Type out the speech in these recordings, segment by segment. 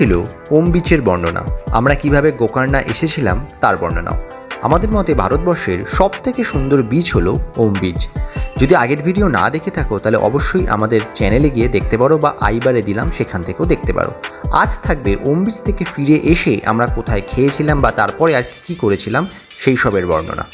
ছিল ওম বিচের বর্ণনা। আমরা কীভাবে গোকর্ণা এসেছিলাম তার বর্ণনা আমাদের মতে ভারতবর্ষের সব থেকে সুন্দর বিচ হলো ওম বিচ। যদি আগের ভিডিও না দেখে থাকো, তাহলে অবশ্যই আমাদের চ্যানেলে গিয়ে দেখতে পারো বা আইবারে দিলাম, সেখান থেকেও দেখতে পারো। আজ থাকবে ওম বিচ থেকে ফিরে এসে আমরা কোথায় খেয়েছিলাম বা তারপরে আর কী কী করেছিলাম, সেই সবের বর্ণনা।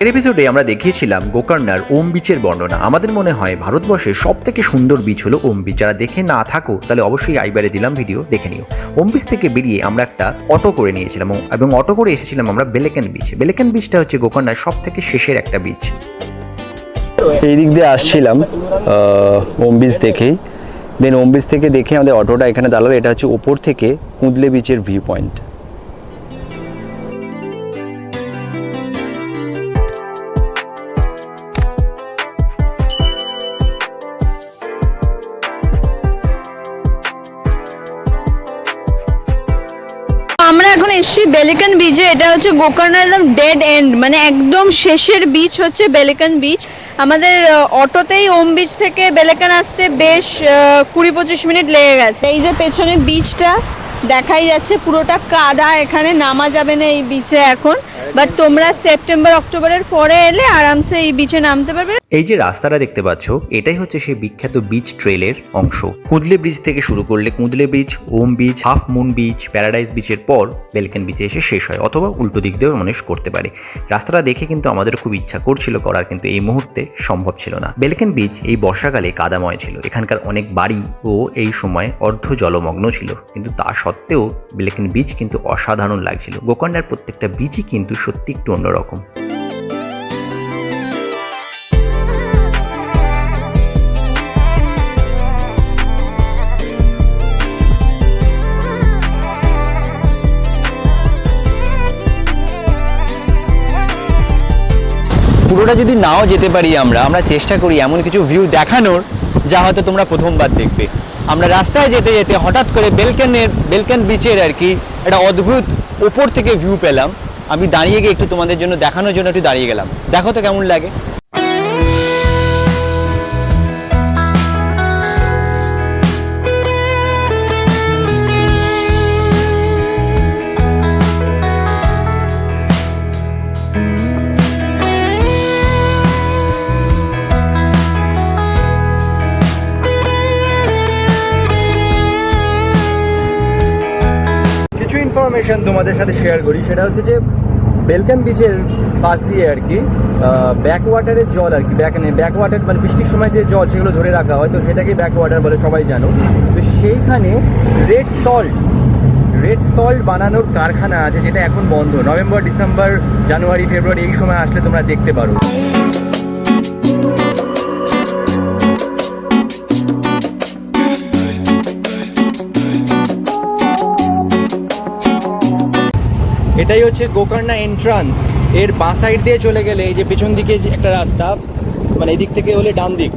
এর এপিসোডে আমরা দেখিয়েছিলাম গোকর্ণার ওম বিচের বর্ণনা। আমাদের মনে হয় ভারতবর্ষের সব থেকে সুন্দর বিচ হলো ওম বিচ। যারা দেখে না থাকো, তাহলে অবশ্যই আইবারে দিলাম ভিডিও দেখে নিও। ওম বিচ থেকে বেরিয়ে আমরা একটা অটো করে নিয়েছিলাম এবং অটো করে এসেছিলাম আমরা বেলেকেন বিচ। বেলেকেন বিচটা হচ্ছে গোকর্ণার সব থেকে শেষের একটা বিচ। এই দিক দিয়ে আসছিলাম ওম বিচ দেখেই। দেন ওম বিচ থেকে দেখে আমাদের অটোটা এখানে দাঁড়াল। এটা হচ্ছে ওপর থেকে কুঁদলে বিচের ভিউ পয়েন্ট হচ্ছে গোকর্ণের একদম ডেড এন্ড মানে একদম শেষের বিচ হচ্ছে বেলেকান বিচ আমাদের অটোতেই ওম বিচ থেকে বেলেকান আসতে বেশ কুড়ি পঁচিশ মিনিট লেগে গেছে। এই যে পেছনে বিচটা দেখাই যাচ্ছে পুরোটা কাদা, এখানে নামা যাবে না এই বিচে এখন। বাট তোমরা সেপ্টেম্বর অক্টোবরের পরে এলে আরামসে এই বিচে নামতে পারবে। এই যে রাস্তাটা দেখতে পাচ্ছ, এটাই হচ্ছে সেই বিখ্যাত বিচ ট্রেলের অংশ। কুঁদলে ব্রিজ থেকে শুরু করলে Kudle bridge Om beach half moon beach paradise বিচের পর বেলকেন বিচে এসে শেষ হয়, অথবা উল্টো দিক দিয়েও মানুষ করতে পারে। রাস্তাটা দেখে কিন্তু আমাদের খুব ইচ্ছা করছিল করার, কিন্তু এই মুহূর্তে সম্ভব ছিল না। বেলকেন বিচ এই বর্ষাকালে কাদাময় ছিল, এখানকার অনেক বাড়ি ও এই সময় অর্ধ জলমগ্ন ছিল। কিন্তু তা সত্ত্বেও বেলেকেন বিচ কিন্তু অসাধারণ লাগছিল। গোকর্ণার প্রত্যেকটা বিচই কিন্তু সত্যি একটু অন্যরকম। পুরোটা যদি নাও যেতে পারি আমরা আমরা চেষ্টা করি এমন কিছু ভিউ দেখানোর, যা হয়তো তোমরা প্রথমবার দেখবে। আমরা রাস্তায় যেতে যেতে হঠাৎ করে বেলকেনের, বেলকেন বিচের আর কি একটা অদ্ভুত উপর থেকে ভিউ পেলাম। আমি দাঁড়িয়ে গিয়ে একটু তোমাদের জন্য দেখানোর জন্য একটু দাঁড়িয়ে গেলাম। দেখো তো কেমন লাগে। ইনফরমেশন তোমাদের সাথে শেয়ার করি, সেটা হচ্ছে যে বেলকান বিচের পাশ দিয়ে আর কি ব্যাক ওয়াটারের জল আর কি ব্যাক ব্যাক ওয়াটার মানে বৃষ্টির সময় যে জল সেগুলো ধরে রাখা হয়, তো সেটাকে ব্যাক ওয়াটার বলে সবাই জানো। তো সেইখানে রেড সল্ট রেড সল্ট বানানোর কারখানা আছে যেটা এখন বন্ধ নভেম্বর ডিসেম্বর জানুয়ারি ফেব্রুয়ারি এই সময় আসলে তোমরা দেখতে পারো। এটাই হচ্ছে গোকর্ণা এন্ট্রান্স এর বাঁ সাইড দিয়ে চলে গেলে এই যে পেছন দিকে যে একটা রাস্তা মানে এদিক থেকে হলে ডান দিক।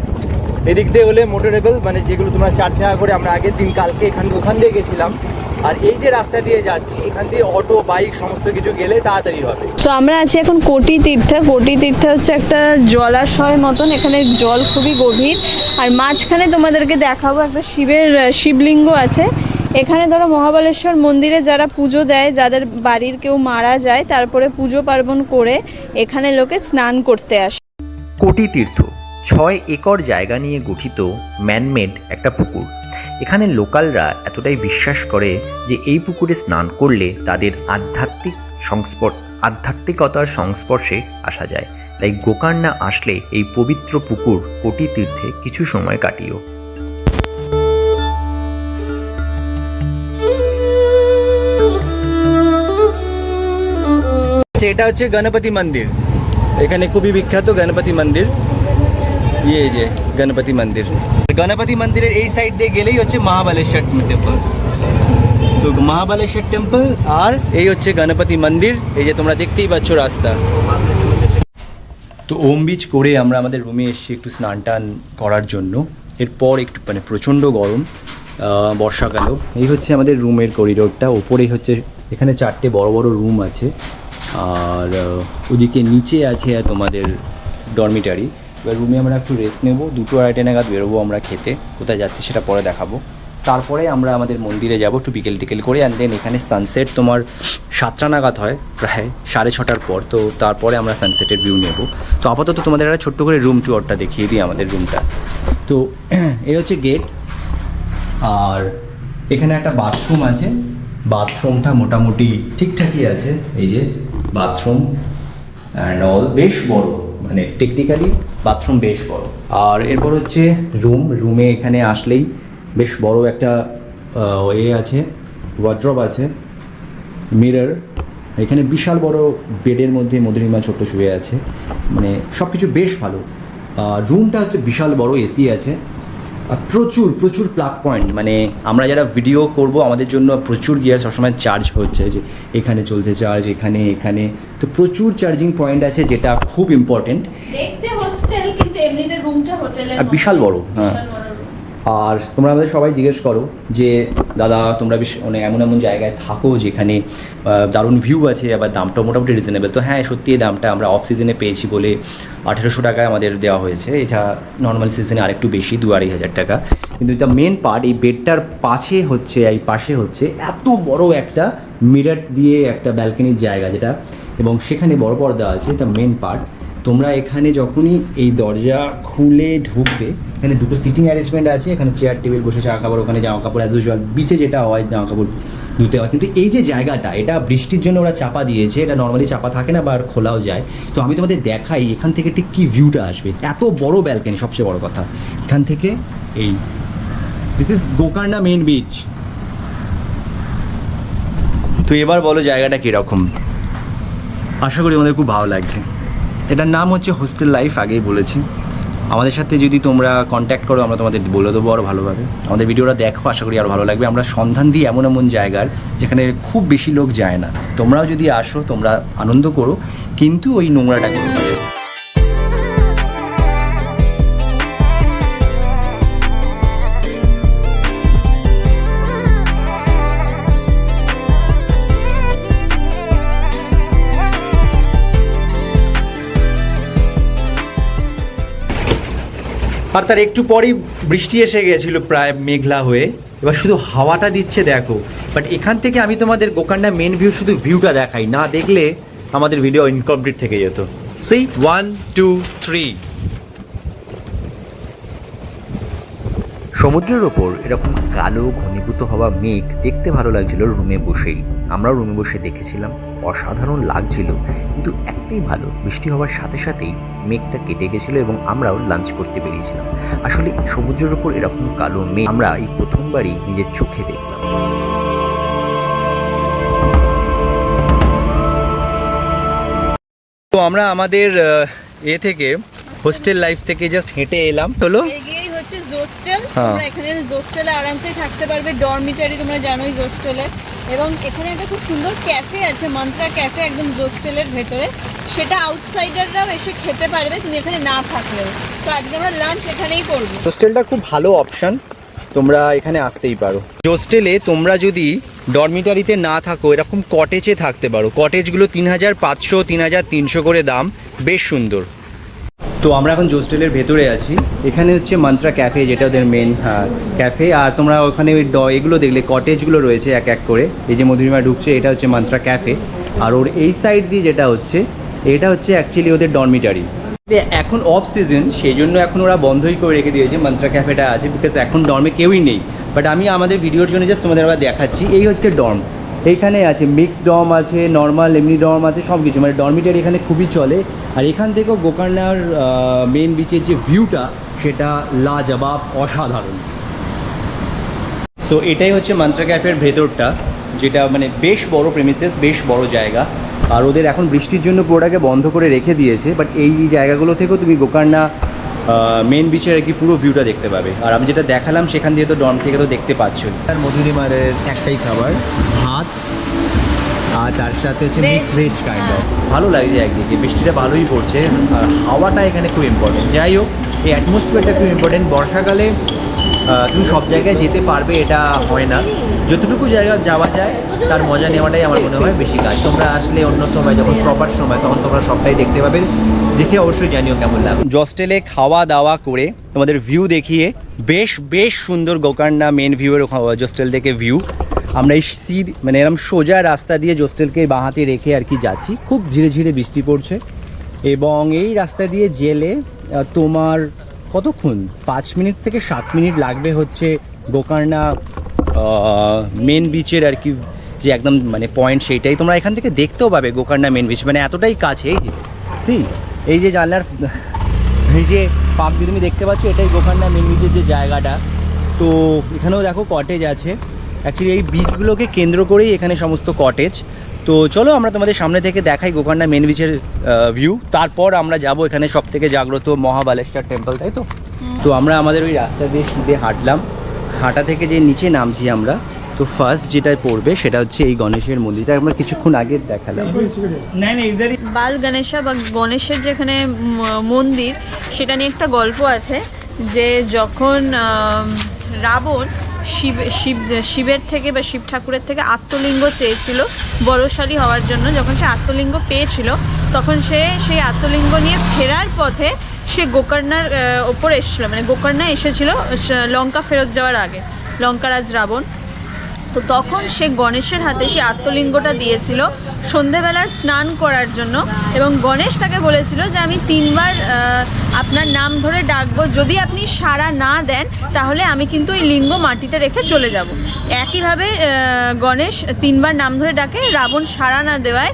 এদিক দিয়ে হলে মোটরেবল মানে যেগুলো তোমরা চার চাকা করে আমরা আগের দিন কালকে এখান, ওখান দিয়ে গেছিলাম। আর এই যে রাস্তা দিয়ে যাচ্ছি, এখান দিয়ে অটো বাইক সমস্ত কিছু গেলে তাড়াতাড়ি হবে। তো আমরা আছি এখন কোটি তীর্থে। কোটি তীর্থে হচ্ছে একটা জলাশয় মতন। এখানে জল খুবই গভীর। আর মাঝখানে তোমাদেরকে দেখাবো একটা শিবের শিবলিঙ্গ আছে। এখানে ধরো মহাবালেশ্বর মন্দিরে যারা পুজো দেয়, যাদের বাড়ির কেউ মারা যায়, তারপরে পুজো পার্বণ করে এখানে লোকে স্নান করতে আসে। কোটি তীর্থ, ছয় একর জায়গা নিয়ে গঠিত ম্যানমেড একটা পুকুর। এখানে লোকালরা এতটাই বিশ্বাস করে যে এই পুকুরে স্নান করলে তাদের আধ্যাত্মিক সংস্পর্শ আধ্যাত্মিকতার সংস্পর্শে আসা যায়। তাই গোকর্ণা আসলে এই পবিত্র পুকুর কোটি তীর্থে কিছু সময় কাটিও আচ্ছা এটা হচ্ছে গণপতি মন্দির। এখানে খুবই বিখ্যাত গণপতি মন্দির। ইয়ে যে গণপতি মন্দির। গণপতি মন্দিরের এই সাইড দিয়ে গেলেই হচ্ছে মহাবালেশ্বর টেম্পল তো মহাবালেশ্বর টেম্পল আর এই হচ্ছে গণপতি মন্দির। এই যে তোমরা দেখতেই পাচ্ছ রাস্তা। তো ওম বিচ করে আমরা আমাদের রুমে এসেছি একটু স্নান টান করার জন্য। এরপর একটু মানে প্রচণ্ড গরম বর্ষাকালও। এই হচ্ছে আমাদের রুমের করিডোরটা ওপরেই হচ্ছে, এখানে চারটে বড় বড় রুম আছে। আর ওদিকে নিচে আছে তোমাদের ডরমিটারি এবার রুমে আমরা একটু রেস্ট নেব, দুটো আড়াইটে নাগাদ বেরোবো আমরা খেতে। কোথায় যাচ্ছি সেটা পরে দেখাবো। তারপরে আমরা আমাদের মন্দিরে যাব একটু বিকেল টিকেল করে অ্যান্ড দেন এখানে সানসেট তোমার সাতটা নাগাদ হয়, প্রায় সাড়ে ছটার পর। তো তারপরে আমরা সানসেটের ভিউ নেব। তো আপাতত তোমাদের একটা ছোট্ট করে রুম টুয়ারটা দেখিয়ে দিই আমাদের রুমটা তো এই হচ্ছে গেট আর এখানে একটা বাথরুম আছে। বাথরুমটা মোটামুটি ঠিকঠাকই আছে, এই যে বাথরুম অ্যান্ড অল বেশ বড় মানে টেকনিক্যালি বাথরুম বেশ বড়। আর এরপর হচ্ছে রুম রুমে এখানে আসলেই বেশ বড় একটা এ আছে ওয়ার্ড্রপ আছে মিরর এখানে বিশাল বড় বেডের মধ্যে মধুরিমা ছোট্ট শুয়ে আছে মানে সব কিছু বেশ ভালো। রুমটা হচ্ছে বিশাল বড় এসি আছে প্রচুর প্রচুর প্লাক পয়েন্ট মানে আমরা যারা ভিডিও করব আমাদের জন্য প্রচুর গিয়ার সবসময় চার্জ হচ্ছে। যে এখানে চলছে চার্জ এখানে এখানে। তো প্রচুর চার্জিং পয়েন্ট আছে যেটা খুব ইম্পর্টেন্ট দেখতে হোস্টেল কিন্তু এমনিতে রুমটা হোটেলের আর বিশাল বড়, হ্যাঁ। আর তোমরা আমাদের সবাই জিজ্ঞেস করো যে, দাদা, তোমরা বেশ মানে এমন এমন জায়গায় থাকো যেখানে দারুণ ভিউ আছে, আবার দামটা মোটামুটি রিজনেবল তো হ্যাঁ সত্যি এই দামটা আমরা অফ সিজনে পেয়েছি বলে আঠেরোশো টাকায় আমাদের দেওয়া হয়েছে। এটা নর্মাল সিজনে আরেকটু বেশি, দু আড়াই হাজার টাকা। কিন্তু এটা মেন পার্ট এই বেডটার পাশে হচ্ছে, এই পাশে হচ্ছে এত বড় একটা মিরার দিয়ে একটা ব্যালকনির জায়গা যেটা, এবং সেখানে বড় পর্দা আছে দ্য মেন পার্ট তোমরা এখানে যখনই এই দরজা খুলে ঢুকবে, এখানে দুটো সিটিং অ্যারেঞ্জমেন্ট আছে, এখানে চেয়ার টেবিল বসে, চা খাবার, ওখানে জামা কাপড় অ্যাজ ইউজুয়াল বিচে যেটা হয়, জামা কাপড় ধুতে হয়। কিন্তু এই যে জায়গাটা, এটা বৃষ্টির জন্য ওরা চাপা দিয়েছে, এটা নর্মালি চাপা থাকে না বা আর খোলাও যায়। তো আমি তোমাদের দেখাই, এখান থেকে ঠিক কী ভিউটা আসবে। এত বড় ব্যালকনি সবচেয়ে বড় কথা। এখান থেকে এই this is Gokarna main beach তো এবার বলো জায়গাটা কীরকম। আশা করি আমাদের খুব ভালো লাগছে। এটার নাম হচ্ছে হোস্টেল লাইফ আগেই বলেছি। আমাদের সাথে যদি তোমরা কন্ট্যাক্ট করো, আমরা তোমাদের বলে দেবো আরও ভালোভাবে। আমাদের ভিডিওটা দেখো, আশা করি আরও ভালো লাগবে। আমরা সন্ধান দিই এমন এমন জায়গার যেখানে খুব বেশি লোক যায় না। তোমরাও যদি আসো, তোমরা আনন্দ করো। কিন্তু ওই নোংরাটাকে আর তার একটু পরেই বৃষ্টি এসে গেছিল প্রায় মেঘলা হয়ে। এবার শুধু হাওয়াটা দিচ্ছে, দেখো। বাট এখান থেকে আমি তোমাদের গোকান্ডা মেন ভিউ শুধু ভিউটা দেখাই, না দেখলে আমাদের ভিডিও ইনকমপ্লিট থেকে যেত। সেই ওয়ান টু থ্রি সমুদ্রের ওপর এরকম কালো ঘনীভূত হওয়া মেঘ দেখতে ভালো লাগছিল রুমে বসেই। আমরাও রুমে বসে দেখেছিলাম। অসাধারণ লাগছিল কিন্তু একটাই ভালো বৃষ্টি হওয়ার সাথে সাথেই মেঘটা কেটে গেছিল এবং আমরাও লাঞ্চ করতে বেরিয়েছিলাম। আসলে সমুদ্রের ওপর এরকম কালো মেঘ আমরা এই প্রথমবারই নিজের চোখে দেখলাম। তো আমরা আমাদের এ থেকে হোস্টেল লাইফ থেকে জাস্ট হেঁটে এলাম। হলো এগিয়েই হচ্ছে জোস্টেল হ্যাঁ। তোমরা এখানে জোস্টেলে আরামসে থাকতে পারবে। ডরমিটারি তোমরা জানোই জোস্টেলে এবং এখানে একটা খুব সুন্দর ক্যাফে আছে মন্ত্রা ক্যাফে একদম জোস্টেলের ভেতরে। সেটা আউটসাইডাররাও এসে খেতে পারবে তুমি এখানে না থাকলেও। তো আজকে আমরা লাঞ্চ এখানেই করব। হোস্টেলটা খুব ভালো অপশন তোমরা এখানে আসতেই পারো। হোস্টেলে তোমরা যদি ডরমিটারিতে না থাকো এরকম কটেজে থাকতে পারো। কটেজগুলো তিন হাজার পাঁচশো তিন হাজার তিনশো করে দাম। বেশ সুন্দর। তো আমরা এখন হোস্টেলের ভেতরে আছি। এখানে হচ্ছে মন্ত্রা ক্যাফে যেটা ওদের মেন ক্যাফে আর তোমরা ওখানে ওই ড- এগুলো দেখলে কটেজগুলো রয়েছে এক এক করে। এই যে মধুরিমা ঢুকছে, এটা হচ্ছে মন্ত্রা ক্যাফে আর ওর এই সাইড দিয়ে যেটা হচ্ছে, এটা হচ্ছে অ্যাকচুয়ালি ওদের ডরমিটারি এখন অফ সিজন সেই জন্য এখন ওরা বন্ধই করে রেখে দিয়েছে মন্ত্রা ক্যাফেটা আছে বিকজ এখন ডর্মে কেউই নেই। বাট আমি আমাদের ভিডিওর জন্য জাস্ট তোমাদের আবার দেখাচ্ছি, এই হচ্ছে ডর্ম এইখানে আছে মিক্সড ডর্ম আছে নর্মাল এমনি ডর্ম আছে সব কিছু মানে ডরমিটারি এখানে খুবই চলে। আর এখান থেকেও গোকর্ণার মেন বিচের যে ভিউটা সেটা লাজবাব, অসাধারণ। সো এটাই হচ্ছে মান্ত্রা ক্যাফের ভেতরটা, যেটা মানে বেশ বড় প্রেমিসেস বেশ বড় জায়গা। আর ওদের এখন বৃষ্টির জন্য পুরোটাকে বন্ধ করে রেখে দিয়েছে বাট এই জায়গাগুলো থেকেও তুমি গোকর্ণা মেন বিচের আর কি পুরো ভিউটা দেখতে পাবে। আর আমি যেটা দেখালাম সেখান দিয়ে তো ডন থেকে তো দেখতে পাচ্ছ আর মধুরিমারের একটাই খাবার ভাত আর তার সাথে হচ্ছে মিক্স ভেজ কাইন্ড অফ ভালো লাগছে একদিকে বৃষ্টিটা ভালোই পড়ছে আর হাওয়াটা এখানে খুব ইম্পর্টেন্ট যাই হোক এই অ্যাটমসফিয়ারটা খুব ইম্পর্টেন্ট বর্ষাকালে তুমি সব জায়গায় যেতে পারবে এটা হয় না। যতটুকু জায়গা যাওয়া যায়, তার মজা নেওয়াটাই আমার মনে হয় বেশি কাজ। তোমরা আসলে অন্য সময় যখন প্রপার সময়, তখন তোমরা সবটাই দেখতে পাবে। দেখে অবশ্যই জানিও কেমন লাগে জস্টেলে খাওয়া দাওয়া করে তোমাদের ভিউ দেখিয়ে বেশ বেশ সুন্দর গোকার্ণা মেন ভিউয়ের জস্টেল থেকে ভিউ আমরা এই সিদ মানে এরকম সোজা রাস্তা দিয়ে জোস্টেলকে বাঁহাতে রেখে আর কি যাচ্ছি। খুব ধীরে ধীরে বৃষ্টি পড়ছে। এবং এই রাস্তা দিয়ে জেলে তোমার কতক্ষণ? পাঁচ মিনিট থেকে সাত মিনিট লাগবে হচ্ছে গোকর্ণা মেন বিচের আর কি যে একদম মানে পয়েন্ট সেইটাই তোমরা এখান থেকে দেখতেও পাবে গোকর্ণা মেন বিচ মানে এতটাই কাছে। এই যে সি এই যে জানলার এই যে পাম্প দিয়ে তুমি দেখতে পাচ্ছ এটাই গোকর্ণা মেন বিচের যে জায়গাটা। তো এখানেও দেখো কটেজ আছে। অ্যাকচুয়ালি এই বীজগুলোকে কেন্দ্র করেই এখানে সমস্ত কটেজ তো চলো আমরা তোমাদের সামনে থেকে দেখাই গোকর্ণা মেন বিচের ভিউ তারপর আমরা যাব এখানে সব থেকে জাগ্রত মহাবালেশ্বর টেম্পল তাই তো? তো আমরা আমাদের ওই রাস্তা দিয়ে সিধে হাঁটলাম। হাঁটা থেকে যে নিচে নামছি আমরা তো ফার্স্ট যেটা পড়বে সেটা হচ্ছে এই গণেশের মন্দিরটা। আমরা কিছুক্ষণ আগে দেখালাম। বাল গণেশা বা গণেশের যেখানে মন্দির সেটা নিয়ে একটা গল্প আছে যে যখন রাবণ শিব শিব শিবের থেকে বা শিব ঠাকুরের থেকে আত্মলিঙ্গ চেয়েছিল বড়শালী হওয়ার জন্য যখন সে আত্মলিঙ্গ পেয়েছিল তখন সে সেই আত্মলিঙ্গ নিয়ে ফেরার পথে সে গোকর্ণার ওপর এসেছিল মানে গোকর্ণা এসেছিল লঙ্কা ফেরত যাওয়ার আগে লঙ্কারাজ রাবণ। তো তখন সে গণেশের হাতে সে আত্মলিঙ্গটা দিয়েছিল। সন্ধেবেলার স্নান করার জন্য এবং গণেশ তাকে বলেছিল যে, আমি তিনবার আপনার নাম ধরে ডাকবো। যদি আপনি সাড়া না দেন, তাহলে আমি কিন্তু এই লিঙ্গ মাটিতে রেখে চলে যাব। একইভাবে গণেশ তিনবার নাম ধরে ডাকে, রাবণ সাড়া না দেওয়ায়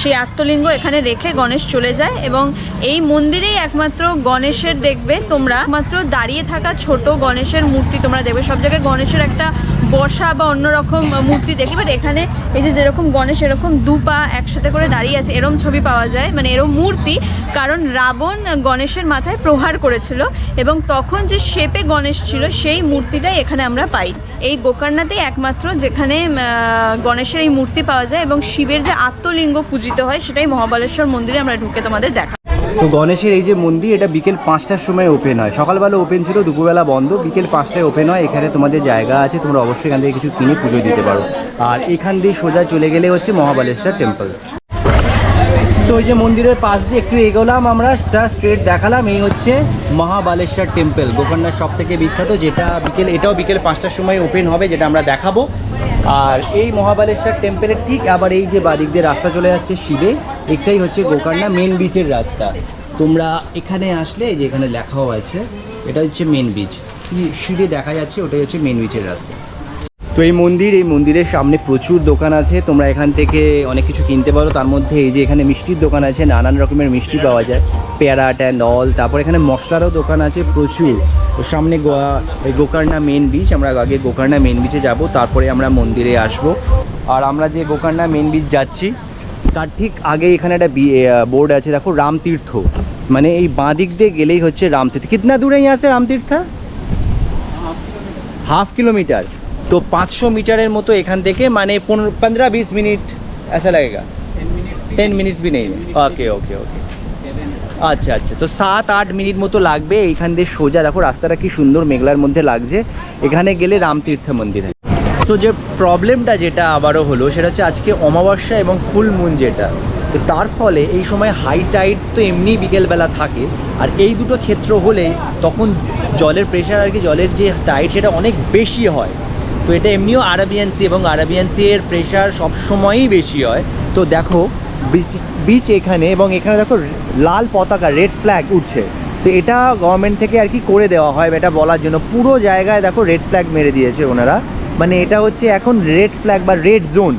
সেই আত্মলিঙ্গ এখানে রেখে গণেশ চলে যায়। এবং এই মন্দিরেই একমাত্র গণেশের দেখবে তোমরা। মাত্র দাঁড়িয়ে থাকা ছোট গণেশের মূর্তি তোমরা দেখবে। সব জায়গায় গণেশের একটা বসা বা অন্যরকম মূর্তি দেখি বাট এখানে এই যে যেরকম গণেশ, এরকম দু পা একসাথে করে দাঁড়িয়ে আছে, এরম ছবি পাওয়া যায় মানে এরম মূর্তি, কারণ রাবণ গণেশের মাথায় প্রহার করেছিল এবং তখন যে শেপে গণেশ ছিল, সেই মূর্তিটাই এখানে আমরা পাই। এই গোকর্ণাতেই একমাত্র যেখানে গণেশের এই মূর্তি পাওয়া যায় এবং শিবের যে আত্মলিঙ্গ পূজিত হয়, সেটাই মহাবালেশ্বর মন্দিরে আমরা ঢুকে তোমাদের দেখা তো গণেশের এই যে মন্দির, এটা বিকেল পাঁচটার সময় ওপেন হয়। সকালবেলা ওপেন ছিল, দুপুরবেলা বন্ধ। বিকেল পাঁচটায় ওপেন হয়। এখানে তোমাদের জায়গা আছে, তোমরা অবশ্যই এখান থেকে কিছু কিনে পুজো দিতে পারো। আর এখান দিয়ে সোজা চলে গেলে হচ্ছে মহাবালেশ্বর টেম্পল তো ওই যে মন্দিরের পাশ দিয়ে একটু এগোলাম আমরা স্ট্রেট দেখালাম, এই হচ্ছে মহাবালেশ্বর টেম্পল গোকর্ণার সব থেকে বিখ্যাত, যেটা বিকেল, এটাও বিকেল পাঁচটার সময় ওপেন হবে, যেটা আমরা দেখাবো। আর এই মহাবালেশ্বর টেম্পলের ঠিক আবার এই যে বাদিক দিয়ে রাস্তা চলে যাচ্ছে শিবে, এটাই হচ্ছে গোকর্ণা মেন বিচের রাস্তা। তোমরা এখানে আসলে যে এখানে লেখাও আছে, এটা হচ্ছে মেন বিচ শিবে দেখা যাচ্ছে, ওটাই হচ্ছে মেন বিচের রাস্তা। তো এই মন্দির, এই মন্দিরের সামনে প্রচুর দোকান আছে। তোমরা এখান থেকে অনেক কিছু কিনতে পারো। তার মধ্যে এই যে এখানে মিষ্টির দোকান আছে, নানান রকমের মিষ্টি পাওয়া যায়। পেয়ারা অ্যান্ড অল তারপর এখানে মশলারও দোকান আছে প্রচুর। তো সামনে গোয়া ওই গোকর্ণা মেন বিচ আমরা আগে গোকর্ণা মেন বিচে যাব, তারপরে আমরা মন্দিরে আসব। আর আমরা যে গোকর্ণা মেন বিচ যাচ্ছি, তার ঠিক আগে এখানে একটা বোর্ড আছে, দেখো, রামতীর্থ। মানে এই বাঁ দিক দিয়ে গেলেই হচ্ছে রামতীর্থ। কিতনা দূরে আছে রামতীর্থা? Half kilometre. तो 500 मीटर মতো এখান থেকে মানে পনেরো पंद्रह बीस मिनट ऐसा लगेगा टेन मिनट्स भी नहीं ओके ओके ओके আচ্ছা আচ্ছা তো সাত আট মিনিট মতো লাগবে এইখান দিয়ে সোজা দেখো রাস্তাটা কি সুন্দর মেঘলার মধ্যে লাগছে এখানে গেলে রামতীর্থ মন্দিরে তো যে প্রবলেমটা যেটা আবারও হলো সেটা হচ্ছে আজকে অমাবস্যা এবং ফুল মুন যেটা তো তার ফলে এই সময় হাই টাইড তো এমনি বিকেলবেলা থাকে আর এই দুটো ক্ষেত্র হলে তখন জলের প্রেশার আর কি জলের যে টাইড সেটা অনেক বেশি হয় তো এটা এমনিও আরাবিয়ান সি এবং আরাবিয়ান সি এর প্রেশার সবসময়ই বেশি হয়। তো দেখো বিচ বিচ এখানে এবং এখানে দেখো লাল পতাকা রেড ফ্ল্যাগ উঠছে। তো এটা গভর্নমেন্ট থেকে আর কি করে দেওয়া হয় এটা বলার জন্য? পুরো জায়গায় দেখো রেড ফ্ল্যাগ মেরে দিয়েছে ওনারা। মানে এটা হচ্ছে এখন রেড ফ্ল্যাগ বা রেড জোন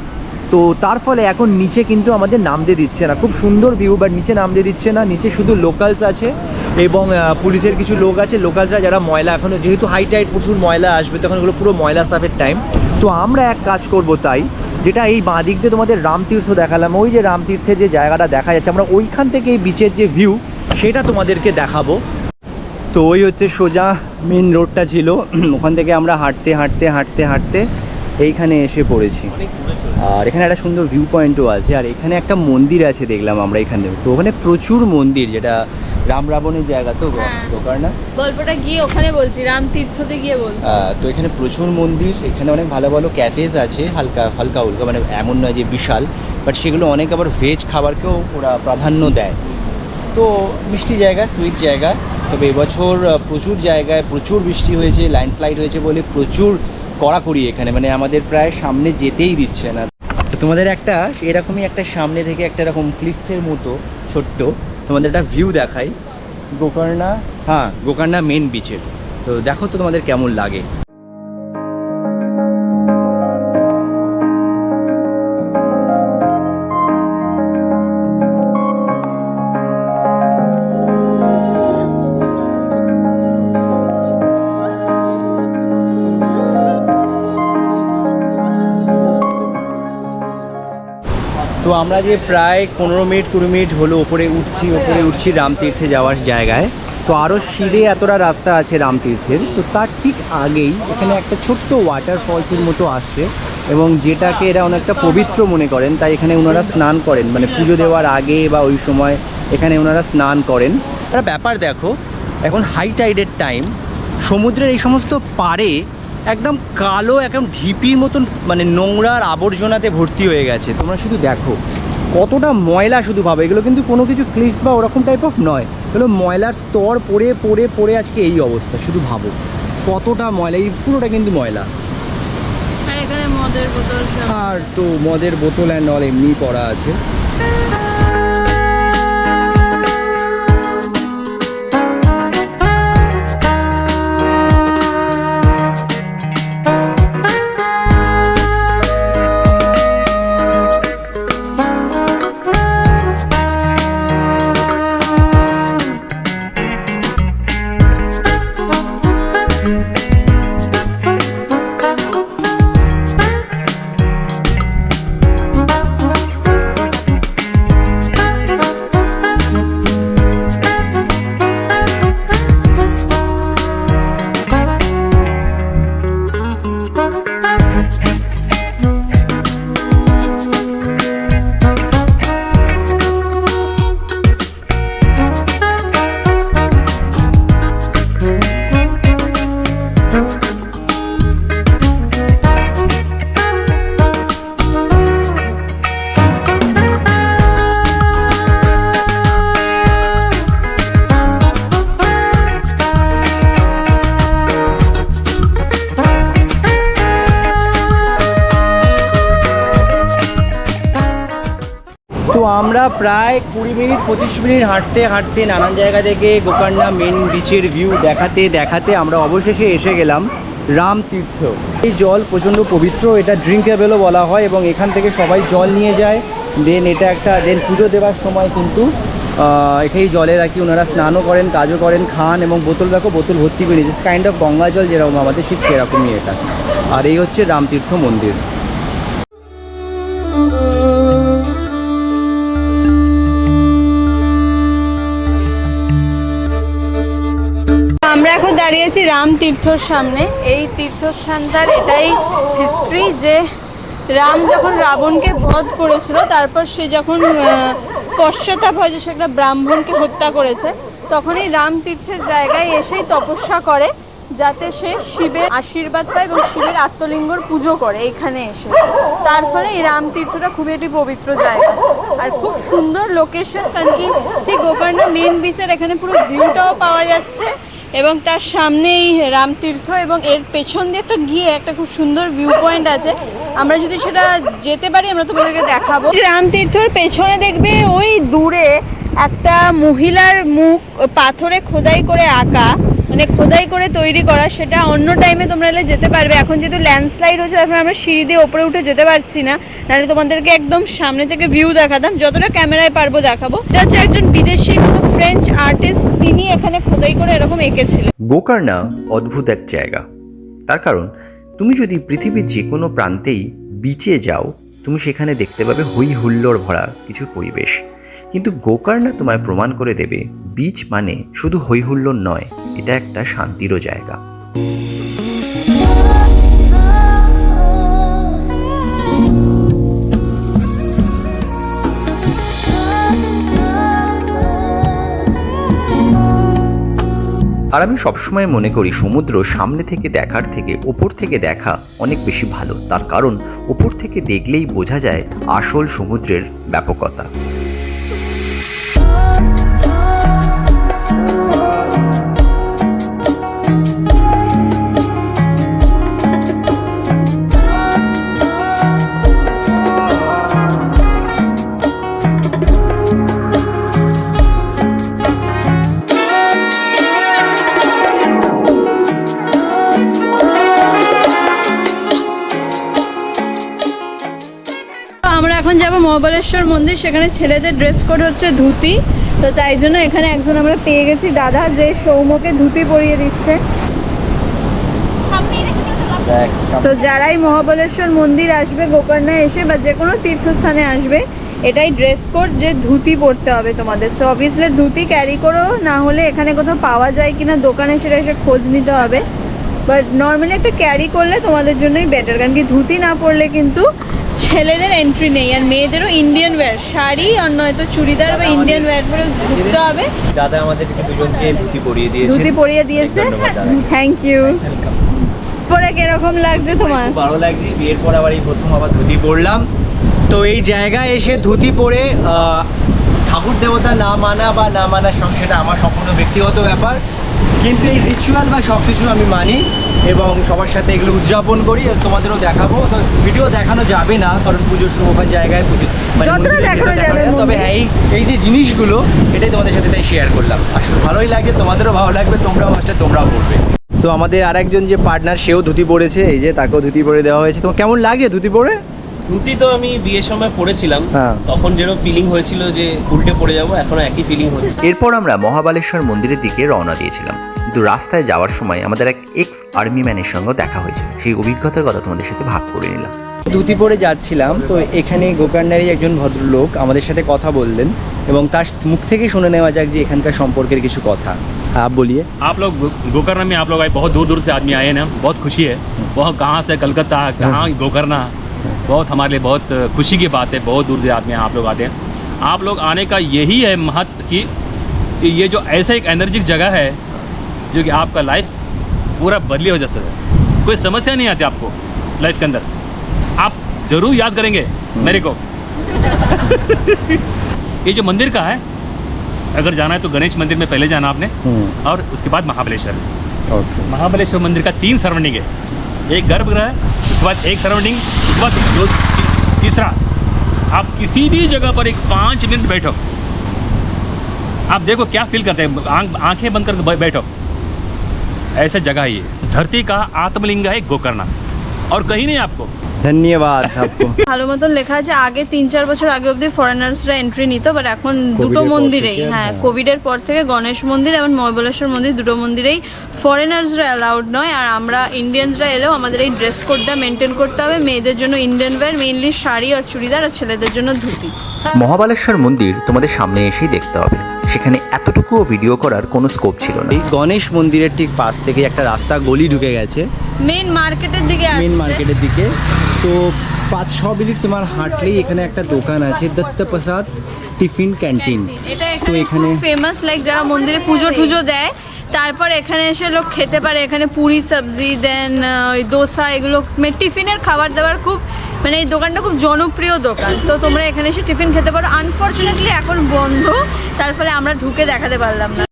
তো তার ফলে এখন নিচে কিন্তু আমাদের নামতে দিচ্ছে না। খুব সুন্দর ভিউ বাট নিচে নামতে দিচ্ছে না। নিচে শুধু লোকালস আছে। এবং পুলিশের কিছু লোক আছে, লোকালরা যারা ময়লা এখনও যেহেতু হাই টাইট প্রচুর ময়লা আসবে, তখন ওগুলো পুরো ময়লা সাফের টাইম তো আমরা এক কাজ করব তাই, যেটা এই বাঁ দিক দিয়ে তোমাদের রামতীর্থ দেখালাম, ওই যে রামতীর্থের যে জায়গাটা দেখা যাচ্ছে, আমরা ওইখান থেকে এই বিচের যে ভিউ সেটা তোমাদেরকে দেখাবো। তো ওই হচ্ছে সোজা মেন রোডটা ছিল, ওখান থেকে আমরা হাঁটতে হাঁটতে হাঁটতে হাঁটতে এইখানে এসে পড়েছি। আর এখানে একটা সুন্দর ভিউ পয়েন্টও আছে আর এখানে একটা মন্দির আছে দেখলাম আমরা এখানে তো ওখানে প্রচুর মন্দির যেটা রাম রাবণের জায়গা তো হ্যাঁ। গোকর্ণা গল্পটা গিয়ে ওখানে বলছি রাম তীর্থতে গিয়ে বলছি। তো এখানে প্রচুর মন্দির এখানে অনেক ভালো ভালো ক্যাফেজ আছে হালকা হালকা উল্কা মানে এমন নয় যে বিশাল বাট সেগুলো অনেক আবার ভেজ খাবারকেও ওরা প্রাধান্য দেয়। তো মিষ্টি জায়গা সুইট জায়গা তবে এবছর প্রচুর জায়গায় প্রচুর বৃষ্টি হয়েছে ল্যান্ডস্লাইড হয়েছে বলে প্রচুর কড়াকড়ি এখানে মানে আমাদের প্রায় সামনে যেতেই দিচ্ছে না। তোমাদের একটা, এরকমই একটা সামনে থেকে একটা এরকম ক্লিফের মতো, ছোট্ট, তোমাদের একটা ভিউ দেখাই। গোকর্ণা হ্যাঁ গোকর্ণা মেন বিচের তো দেখো তো তোমাদের কেমন লাগে। আমরা যে প্রায় পনেরো মিনিট, কুড়ি মিনিট হলো ওপরে উঠছি ওপরে উঠছি রামতীর্থে যাওয়ার জায়গায়। তো আরও সিঁড়ে এতটা রাস্তা আছে রামতীর্থের। তো তার ঠিক আগেই এখানে একটা ছোট্ট ওয়াটার ফলসের মতো আসছে এবং যেটাকে এরা অনেকটা পবিত্র মনে করেন। তাই এখানে ওনারা স্নান করেন। মানে পুজো দেওয়ার আগে বা ওই সময় এখানে ওনারা স্নান করেন। একটা ব্যাপার দেখো, এখন হাই টাইডের টাইম সমুদ্রের এই সমস্ত পাড়ে একদম কালো একদম ঢিপির মতন মানে নোংরার আবর্জনাতে ভর্তি হয়ে গেছে। তোমরা শুধু দেখো কতটা ময়লা শুধু ভাবে। এগুলো কিন্তু কোনো কিছু ক্লিফ বা ওরকম টাইপ অফ নয়। এগুলো ময়লার স্তর পড়ে পড়ে পড়ে আজকে এই অবস্থা শুধু ভাবো। কতটা ময়লা এই পুরোটা কিন্তু ময়লা। আর মদের আর তো মদের বোতল অ্যান্ড অল এমনি পড়া আছে। আমরা প্রায় কুড়ি মিনিট, পঁচিশ মিনিট হাঁটতে হাঁটতে নানান জায়গা থেকে গোকর্ণা মেন বিচের ভিউ দেখাতে দেখাতে আমরা অবশেষে এসে গেলাম রাম তীর্থ এই জল প্রচণ্ড পবিত্র, এটা ড্রিঙ্কেবেলও বলা হয় এবং এখান থেকে সবাই জল নিয়ে যায়। দেন এটা একটা দেন পুজো দেওয়ার সময় কিন্তু এখানেই জলে রাখি ওনারা স্নানও করেন, কাজও করেন, খান এবং বোতল রাখো, বোতল ভর্তি করে নিয়েছে কাইন্ড অফ গঙ্গা জল যেরকম আমাদের, ঠিক সেরকমই এটা। আর এই হচ্ছে রামতীর্থ মন্দির। রাম তীর্থর সামনে এই তীর্থস্থানটার এটাই হিস্ট্রি যে রাম যখন রাবণকে বধ করেছিল, তারপর সে যখন পশ্চাতাপ হয় যে সে একটা ব্রাহ্মণকে হত্যা করেছে তখন এই রাম তীর্থের জায়গায় এসেই তপস্যা করে, যাতে সে শিবের আশীর্বাদ পায় এবং শিবের আত্মলিঙ্গর পুজো করে এখানে এসে। তার ফলে এই রাম তীর্থটা খুবই একটি পবিত্র জায়গা। আর খুব সুন্দর লোকেশন কারণ কি, ঠিক গোকর্ণা মেন বিচের এখানে পুরো ভিউটাও পাওয়া যাচ্ছে। এবং তার সামনেই রামতীর্থ এবং এর পেছন দিয়ে একটা গিয়ে একটা খুব সুন্দর ভিউ পয়েন্ট আছে। আমরা যদি সেটা যেতে পারি, আমরা তোমাদেরকে দেখাবো। রামতীর্থর পেছনে দেখবে ওই দূরে একটা মহিলার মুখ, পাথরে খোদাই করে আঁকা। মানে খোদাই করে তৈরি করা, সেটা অন্য টাইমে তোমরা এলে যেতে পারবে। এখন যেহেতু ল্যান্ডস্লাইড হচ্ছে তারপরে আমরা সিঁড়ি দিয়ে ওপরে উঠে যেতে পারছি না। নাহলে তোমাদেরকে একদম সামনে থেকে ভিউ দেখাতাম। যতটা ক্যামেরায় পারব দেখাবো। এটা হচ্ছে একজন বিদেশি কোনো ফ্রেঞ্চ আর্টিস্ট তিনি এখানে খোদাই করে এরকম এঁকেছিলেন। গোকর্ণা অদ্ভুত এক জায়গা। তার কারণ, তুমি যদি পৃথিবীর যে কোনো প্রান্তেই বিচে যাও, তুমি সেখানে দেখতে পাবে হই হুল্লোড় ভরা কিছু পরিবেশ। কিন্তু গোকর্ণা তোমায় প্রমাণ করে দেবে বিচ মানে শুধু হই হুল্লোড় নয়। এটা একটা শান্তিরও জায়গা। আর আমি সবসময় মনে করি সমুদ্র সামনে থেকে দেখার থেকে ওপর থেকে দেখা অনেক বেশি ভালো। তার কারণ, ওপর থেকে দেখলেই বোঝা যায় আসল সমুদ্রের ব্যাপকতা। মন্দির সেখানে ছেলেদের ড্রেস কোড হচ্ছে ধুতি। তো তাই জন্য এখানে একজন আমরা পেয়ে গেছি। দাদা যে সৌমকে ধুতি পরিয়ে দিচ্ছে। তো যারাই মহাবলেশ্বর মন্দির আসবে গোকর্ণায় এসে বা যে কোনো তীর্থস্থানে আসবে এটাই ড্রেস কোড যে ধুতি পরতে হবে তোমাদের। সো অবভিয়াসলি ধুতি ক্যারি করো না হলে এখানে কোথাও পাওয়া যায় কিনা দোকানে সেটা এসে খোঁজ নিতে হবে। বাট নর্মালি একটা ক্যারি করলে তোমাদের জন্যই বেটার কারণ কি ধুতি না পরলে কিন্তু ছেলেদের এন্ট্রি নেই আর মেয়েদেরও ইন্ডিয়ান ওয়্যার শাড়ি আর নয়তো চুড়িদার বা ইন্ডিয়ান ওয়্যার পরে ঢুকতে হবে। দাদা আমাদেরকে দুজনকে ধুতি পরিয়ে দিয়েছে। ধুতি পরিয়ে দিয়েছে। থ্যাংক ইউ পরে কীরকম লাগছে তোমার? খুব ভালো লাগছে। বিয়ের পর আবার এই প্রথম আবার ধুতি পরলাম। তো এই জায়গায় এসে ধুতি পরে আহ, ঠাকুর দেবতা না মানা বা না মানা সং- সেটা আমার সম্পূর্ণ ব্যক্তিগত ব্যাপার। কিন্তু এই রিচুয়াল বা সব কিছু আমি মানি। এবং সবার সাথে এগুলো উদযাপন করি আর তোমাদেরও দেখাবো। তো ভিডিও দেখানো যাবে না কারণ পুজোর শুভকার জায়গায় পুজো মানে। তবে হ্যাঁ এই এই যে জিনিসগুলো এটাই তোমাদের সাথে তাই শেয়ার করলাম। আসলে ভালোই লাগে তোমাদেরও ভালো লাগবে তোমরাও আসলে তোমরাও করবে। তো আমাদের আরেকজন যে পার্টনার সেও ধুতি পরেছে এই যে তাকেও ধুতি পরে দেওয়া হয়েছে। তোমার কেমন লাগে ধুতি পরে? ধুতি তো আমি বিয়ের সময় পড়েছিলাম হ্যাঁ। তখন যেরকম ফিলিং হয়েছিল যে উল্টে পড়ে যাব এখনও একই ফিলিং হচ্ছে। এরপর আমরা মহাবালেশ্বর মন্দিরের দিকে রওনা দিয়েছিলাম। কিন্তু রাস্তায় যাওয়ার সময় আমাদের এক এক্স আর্মি ম্যানের সঙ্গে দেখা হয়েছিল সেই অভিজ্ঞতার কথা তোমাদের সাথে ভাগ করে নিলাম ধুতি পরে যাচ্ছিলাম তো এখানে গোকর্ণারই একজন ভদ্রলোক আমাদের সাথে কথা বললেন এবং তার মুখ থেকে শুনে নেওয়া যাক যে এখানকার সম্পর্কের কিছু কথা হ্যাঁ বলিয়ে आप लोग गो- गोकर्ण में आप लोग आए बहुत दूर दूर से आदमी आए हैं ना बहुत खुशी है बहुत कहाँ से कलकत्ता कहाँ गोकर्ण बहुत हमारे लिए बहुत खुशी की बात है बहुत दूर से आदमी आप लोग आते हैं आप लोग आने का यही है महत्व कि कि ये जो ऐसा एक एनर्जिक जगह है जो कि आपका लाइफ पूरा बदली हो जैसे है। कोई समस्या नहीं आती आपको लाइफ के अंदर। आप ज़रूर याद करेंगे मेरे को। ये जो मंदिर का है अगर जाना है तो गणेश मंदिर में पहले जाना आपने। और उसके बाद महाबलेश्वर। ওকে महाबलेश्वर मंदिर का तीन सराउंडिंग है। एक गर्भगृह है उसके बाद एक सराउंडिंग उसके बाद दो तीसरा। आप किसी भी जगह पर एक पाँच मिनट बैठो। आप देखो क्या फील करते हैं। आँखें बंद करके बैठो। ऐसा जगह है ये धरती का आत्मलिंग है गोकर्णा और कहीं नहीं आपको ধন্যবাদ আপকো ভালো মতন লেখা আছে আগে তিন চার বছর আগে অবধি ফরেনার্সরা এন্ট্রি নিত বাট এখন দুটো কোভিডের পর মন্দিরেই থেকে, হ্যাঁ হ্যাঁ। কোভিডের পর থেকে গণেশ মন্দির এবং মহাবলেশ্বর মন্দির দুটো মন্দিরেই ফরেনার্সরা অ্যালাউড নয় আর আমরা ইন্ডিয়ানসরা এলেও আমাদের এই ড্রেস কোডটা মেনটেন করতে হবে মেয়েদের জন্য ইন্ডিয়ান ওয়্যার মেইনলি শাড়ি আর চুড়িদার আর ছেলেদের জন্য ধুতি মহাবালেশ্বর মন্দির তোমাদের সামনে এসেই দেখতে হবে সেখানে এতটুকুও ভিডিও করার কোনো স্কোপ ছিল না। এই গণেশ মন্দিরের ঠিক পাশ থেকে একটা রাস্তা গলি ঢুকে গেছে। মেইন মার্কেটের দিকে মেন মার্কেটের দিকে। তো পাঁচ ছ মিনিট তোমার হাঁটলেই এখানে একটা দোকান আছে দত্তপ্রসাদ টিফিন ক্যান্টিন। এটা তো এখানে এখানে ফেমাস লাইক যারা মন্দিরে পুজো টুজো দেয় তারপর এখানে এসে লোক খেতে পারে, এখানে পুরি, সবজি দেন ওই দোসা, এগুলো। মানে টিফিনের খাবার দাবার খুব মানে এই দোকানটা খুব জনপ্রিয় দোকান। তো তোমরা এখানে এসে টিফিন খেতে পারো। আনফর্চুনেটলি এখন বন্ধ। তার ফলে আমরা ঢুকে দেখাতে পারলাম না।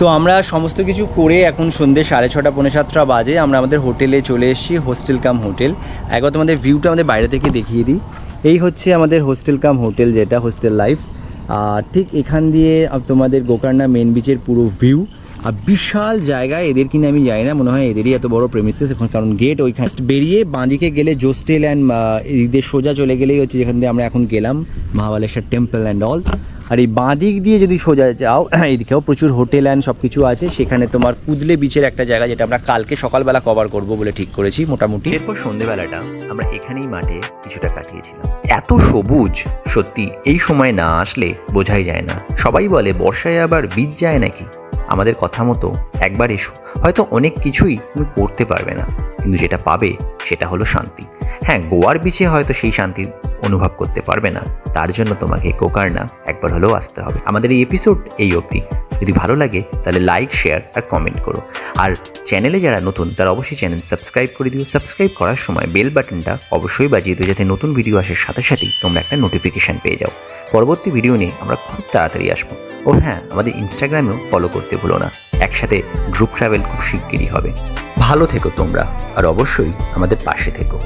তো আমরা সমস্ত কিছু করে এখন সন্ধ্যে সাড়ে ছটা, পৌনে সাতটা বাজে আমরা আমাদের হোটেলে চলে এসেছি হোস্টেল কাম হোটেল একবার তোমাদের ভিউটা আমাদের বাইরে থেকে দেখিয়ে দিই। এই হচ্ছে আমাদের হোস্টেল কাম হোটেল যেটা হোস্টেল লাইফ আর ঠিক এখান দিয়ে তোমাদের গোকর্ণা মেন বিচের পুরো ভিউ আর বিশাল জায়গায় এদের কিনে আমি জানি না, মনে হয় এদেরই এত বড় প্রেমিসেস এখন, কারণ গেট ওইখানে বেরিয়ে বাঁদিকে গেলে জোস্টেল অ্যান্ড এদের সোজা চলে গেলেই হচ্ছে যেখান দিয়ে আমরা এখন গেলাম, মহাবালেশ্বর টেম্পল অ্যান্ড অল আর এই বাঁ দিক দিয়ে যদি সোজা যাও, এদিকেও প্রচুর হোটেল অ্যান্ড সব কিছু আছে, সেখানে তোমার কুদলে বিচের একটা জায়গা যেটা আমরা কালকে সকালবেলা কভার করব বলে ঠিক করেছি, মোটামুটি। এরপর সন্ধেবেলাটা আমরা এখানেই মাঠে কিছুটা কাটিয়েছিলাম। এত সবুজ, সত্যি, এই সময় না আসলে বোঝাই যায় না। সবাই বলে, বর্ষায় আবার বীজ যায় নাকি? আমাদের কথা মতো একবার এসো। হয়তো অনেক কিছুই তুমি করতে পারবে না, কিন্তু যেটা পাবে সেটা হলো শান্তি। হ্যাঁ গোয়ার বিচে হয়তো সেই শান্তি অনুভব করতে পারবে না, তার জন্য তোমাকে কোকারনা একবার হলেও আসতে হবে। আমাদের এই এপিসোড এই অবধি। যদি ভালো লাগে, তাহলে লাইক শেয়ার আর কমেন্ট করো। আর চ্যানেলে যারা নতুন, তারা অবশ্যই চ্যানেল সাবস্ক্রাইব করে দিও। সাবস্ক্রাইব করার সময় বেল বাটনটা অবশ্যই বাজিয়ে দিও, যাতে নতুন ভিডিও আসার সাথে সাথেই তোমরা একটা নোটিফিকেশান পেয়ে যাও। পরবর্তী ভিডিও নিয়ে আমরা খুব তাড়াতাড়ি আসব। ও হ্যাঁ আমাদের ইনস্টাগ্রামেও ফলো করতে ভুলো না। একসাথে গ্রুপ ট্রাভেল খুব শিগগিরই হবে। ভালো থেকো তোমরা, আর অবশ্যই আমাদের পাশে থেকো।